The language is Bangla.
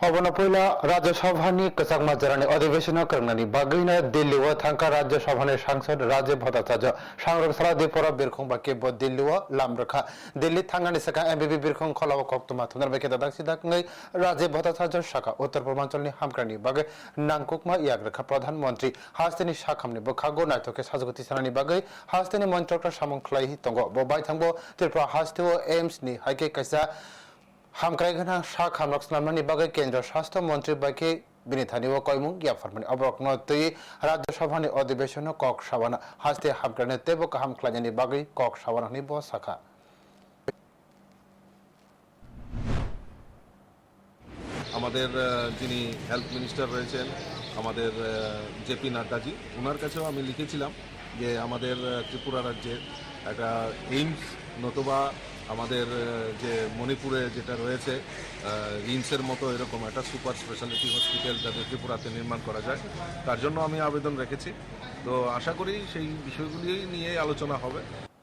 હવનો પહેલા રાજ્યસભાની કસાકમાં જરાની અધિવેશન કરનારી બાગીના દિલ્હીવા થાંકા રાજ્યસભાની સાંસદ રાજીવ ભટ્ટાચાર્ય સાંગ્રમ સરા દીપર બિરખું બાકી બ દિલ્હીવા લામરખા દિલ્હી થાંગાની શાખા એમબીબી બિરખું ખોલાવ કક્તુમા થુનર બેકે દાદાક સીધા કંગઈ રાજીવ ભટ્ટાચાર્ય શાખા ઉત્તર પૂર્વાંચલની હામકરાની બાગે નાંગકુકમાં યાગરખા પ્રધાનમંત્રી હાસ્તેની શાખામની બખાગો નાયતોકે સાજગતિ સાનાની બાગે હાસ્તેની મંત્રકરા સામંખલાઈ તંગો બોબાઈ થાંગો તિરપરા હાસ્તેઓ એમ્સની હાઈકે કૈસા 함가이그나 শাখামক্সনামনি বাগে কেন্দ্র স্বাস্থ্য মন্ত্রী বাকে বিনিথানিও কয়মুং ইয়া ফরমানি অবকনতি রাজ্য সভানি অধিবেশন কক সাবানা হাসতে হামক্রানে তেব কাহাম ক্লাজানি কক সাবানা নিব শাখা আমাদের যিনি হেলথ মিনিস্টার রয়েছেন আমাদের জেপি নাড্ডাজি ওনার কাছেও আমি লিখেছিলাম যে আমাদের ত্রিপুরা রাজ্যের একটা এইমস নতুবা আমাদের যে মণিপুরে যেটা রয়েছে রিমসের মতো এরকম একটা সুপার স্পেশালিটি হসপিটাল যাতে ত্রিপুরাতে নির্মাণ করা যায়, তার জন্য আমি আবেদন রেখেছি। তো আশা করি সেই বিষয়গুলি নিয়ে আলোচনা হবে।